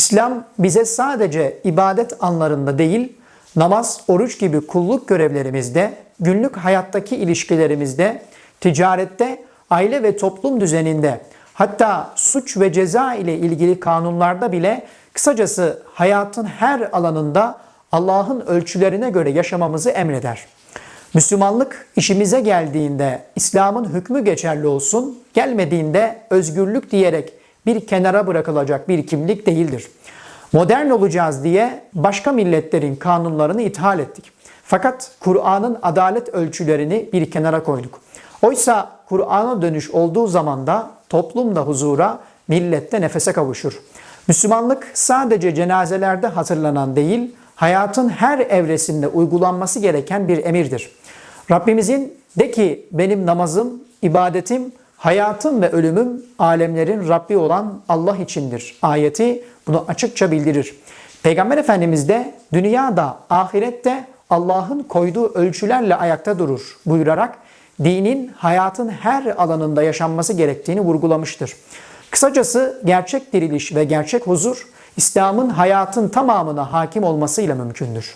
İslam bize sadece ibadet anlarında değil, namaz, oruç gibi kulluk görevlerimizde, günlük hayattaki ilişkilerimizde, ticarette, aile ve toplum düzeninde, hatta suç ve ceza ile ilgili kanunlarda bile kısacası hayatın her alanında Allah'ın ölçülerine göre yaşamamızı emreder. Müslümanlık işimize geldiğinde İslam'ın hükmü geçerli olsun, gelmediğinde özgürlük diyerek bir kenara bırakılacak bir kimlik değildir. Modern olacağız diye başka milletlerin kanunlarını ithal ettik. Fakat Kur'an'ın adalet ölçülerini bir kenara koyduk. Oysa Kur'an'a dönüş olduğu zaman da toplumda huzura, millette nefese kavuşur. Müslümanlık sadece cenazelerde hatırlanan değil, hayatın her evresinde uygulanması gereken bir emirdir. Rabbimizin de ki benim namazım, ibadetim, hayatım ve ölümüm alemlerin Rabbi olan Allah içindir. Ayeti bunu açıkça bildirir. Peygamber Efendimiz de dünyada, ahirette Allah'ın koyduğu ölçülerle ayakta durur buyurarak dinin hayatın her alanında yaşanması gerektiğini vurgulamıştır. Kısacası gerçek diriliş ve gerçek huzur İslam'ın hayatın tamamına hakim olmasıyla mümkündür.